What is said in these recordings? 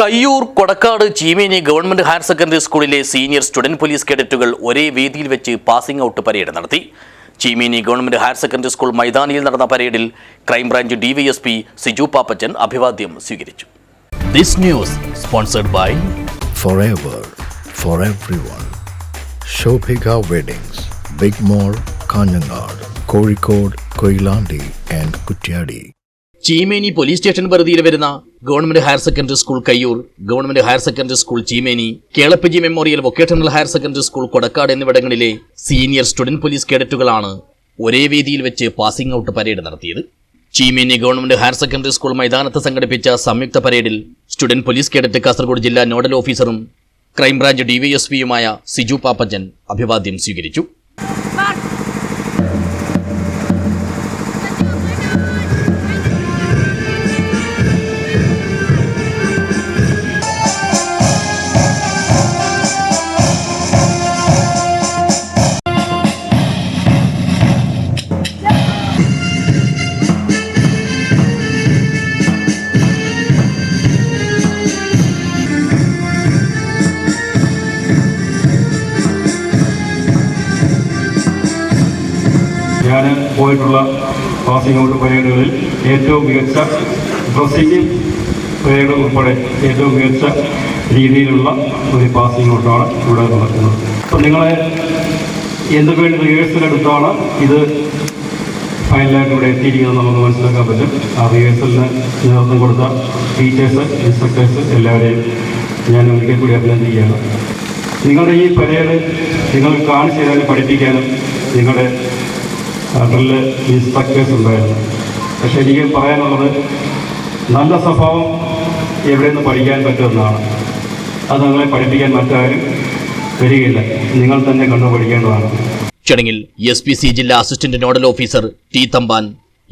Kayyur Kodakkad Cheemeni government higher secondary സ്കൂളിലെ senior student police കേഡറ്റുകൾ ഒരേ വേദിയിൽ വെച്ച് പാസിംഗ് ഔട്ട് പരേഡ് നടത്തി. Cheemeni government higher secondary school മൈതാനിയിൽ നടന്ന പരേഡിൽ crime branch DYSP Siju Pappachan അഭിവാദ്യം സ്വീകരിച്ചു. This news sponsored by for weddings big Kanhangad Kozhikode Koilandi and Kuttiadi Cheemeni police station പരിധിയിൽ വരുന്ന government higher secondary school Kayyur government higher secondary school Cheemeni Kelappaji memorial vocational higher secondary school Kodakkad എന്നിവിടങ്ങളിലെ senior student police കേഡറ്റുകളാണ് ഒരേ വേദിയിൽ വെച്ച് passing out parade നടത്തിയത്. Cheemeni government higher secondary school മൈതാനത്ത് സംഘടിപ്പിച്ച സംയുക്ത പരേഡിൽ സ്റ്റുഡന്റ് പോലീസ് കേഡറ്റ് കാസർഗോഡ് ജില്ലാ നോഡൽ ഓഫീസറും ക്രൈംബ്രാഞ്ച് ഡിവൈഎസ്പിയുമായ സിജു പാപ്പജൻ അഭിവാദ്യം സ്വീകരിച്ചു. ഞാൻ പോയിട്ടുള്ള പാസിംഗ് ഔട്ട് പരേഡുകളിൽ ഏറ്റവും മികച്ച ഡ്രസ്സിംഗ് പരേഡ് ഉൾപ്പെടെ ഏറ്റവും മികച്ച രീതിയിലുള്ള ഒരു പാസിംഗ് ഔട്ടാണ് ഇവിടെ നടക്കുന്നത്. അപ്പം നിങ്ങളെ എന്ത് വേണ്ടി റിഹേഴ്സലെടുത്താണ് ഇത് ഫൈനലായിട്ട് ഇവിടെ എത്തിയിരിക്കുന്നത് നമുക്ക് മനസ്സിലാക്കാൻ പറ്റും. ആ റിഹേഴ്സലിന് നേതൃത്വം കൊടുത്ത ടീച്ചേഴ്സ് ഇൻസ്ട്രക്ടേഴ്സ് എല്ലാവരെയും ഞാൻ ഒരിക്കൽ കൂടി അഭിനന്ദിക്കുകയാണ്. നിങ്ങളുടെ ഈ പരേഡ് നിങ്ങൾ കാണിച്ചു തരാനും പഠിപ്പിക്കാനും നിങ്ങളുടെ ഡ്രില്ല് ഇൻസ്ട്രക്ടേഴ്സ് ഉണ്ടായിരുന്നു. പക്ഷേ എനിക്ക് പറയാനുള്ളത് നല്ല സ്വഭാവം എവിടെ നിന്ന് പഠിക്കാൻ പറ്റുമെന്നാണ്. അത് നിങ്ങളെ പഠിപ്പിക്കാൻ മറ്റാരും വരികയില്ല. നിങ്ങൾ തന്നെ കണ്ടു പഠിക്കേണ്ടതാണ്. ചടങ്ങിൽ എസ് പി സി ജില്ലാ assistant nodal officer T Thampan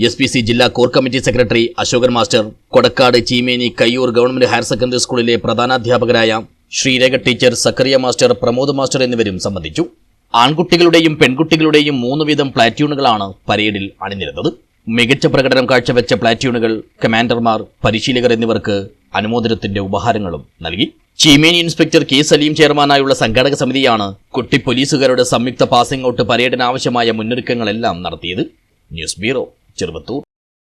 S P C ജില്ലാ core committee secretary Ashokan master Kodakkad Cheemeni Kayyur government higher secondary സ്കൂളിലെ പ്രധാനാധ്യാപകരായ Sreerekha teacher Zakariya master Pramod master എന്നിവരും സംബന്ധിച്ചു. ആൺകുട്ടികളുടെയും പെൺകുട്ടികളുടെയും മൂന്ന് വീതം പ്ലാറ്റ്യൂണുകളാണ് പരേഡിൽ അണിനിരുന്നത്. മികച്ച പ്രകടനം കാഴ്ചവെച്ച പ്ലാറ്റ്യൂണുകൾ കമാൻഡർമാർ പരിശീലകർ എന്നിവർക്ക് അനുമോദനത്തിന്റെ ഉപഹാരങ്ങളും നൽകി. ചീമേനി ഇൻസ്പെക്ടർ കെ സലീം ചെയർമാനായുള്ള സംഘാടക സമിതിയാണ് കുട്ടി പോലീസുകാരുടെ സംയുക്ത പാസിംഗ് ഔട്ട് പരേഡിനാവശ്യമായ മുന്നൊരുക്കങ്ങളെല്ലാം നടത്തിയത്. News bureau Cheruvathur.